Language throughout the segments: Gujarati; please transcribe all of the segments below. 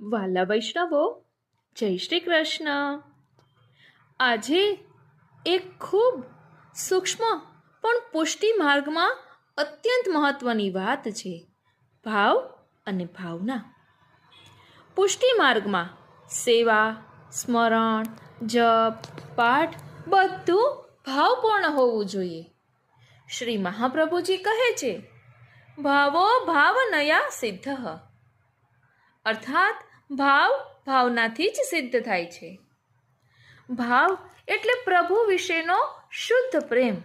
વાલા વૈષ્ણવો, જય શ્રી કૃષ્ણ. આજે એક ખૂબ સૂક્ષ્મ પણ પુષ્ટિ માર્ગમાં અત્યંત મહત્વની વાત છે, ભાવ અને ભાવના. પુષ્ટિ માર્ગમાં સેવા, સ્મરણ, જપ, પાઠ બધું ભાવપૂર્ણ હોવું જોઈએ. શ્રી મહાપ્રભુજી કહે છે, ભાવો ભાવનયા સિદ્ધ. અર્થાત ભાવ ભાવનાથી જ સિદ્ધ થાય છે. ભાવ એટલે પ્રભુ વિશેનો શુદ્ધ પ્રેમ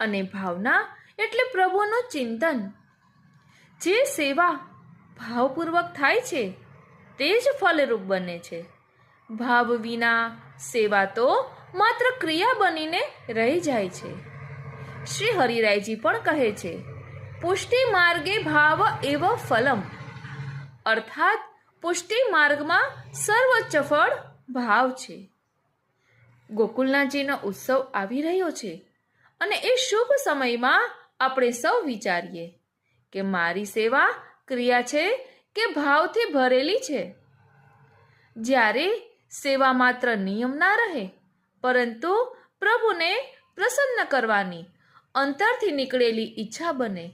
અને ભાવના એટલે પ્રભુનું ચિંતન. જે સેવા ભાવપૂર્વક થાય છે, તે જ ફલરૂપ બને છે. ભાવ વિના સેવા તો માત્ર ક્રિયા બનીને રહી જાય છે. શ્રી હરિરાયજી પણ કહે છે, પુષ્ટિ માર્ગે ભાવ એવ ફલમ. અર્થાત પુષ્ટિ માર્ગમાં સર્વોચ્ચ ભાવ છે. ગોકુલનાથજીનો ઉત્સવ આવી રહ્યો છે અને એ શુભ સમયમાં આપણે સૌ વિચારીએ કે મારી સેવા ક્રિયા છે કે ભાવથી ભરેલી છે. જ્યારે સેવા માત્ર નિયમ ના રહે, પરંતુ પ્રભુને પ્રસન્ન કરવાની, અંતરથી નીકળેલી ઈચ્છા બને,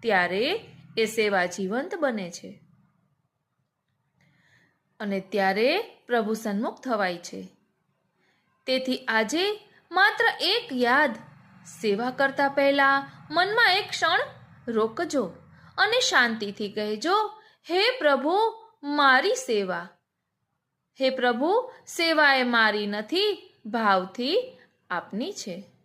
ત્યારે એ સેવા જીવંત બને છે. અને ત્યારે પ્રભુ સન્મુખ થવાય છે. તેથી આજે માત્ર એક યાદ સેવા કરતા પહેલા મનમાં એક ક્ષણ રોકજો અને શાંતિથી કહેજો, હે પ્રભુ, મારી સેવા. હે પ્રભુ, સેવા એ મારી નથી, ભાવથી આપની છે.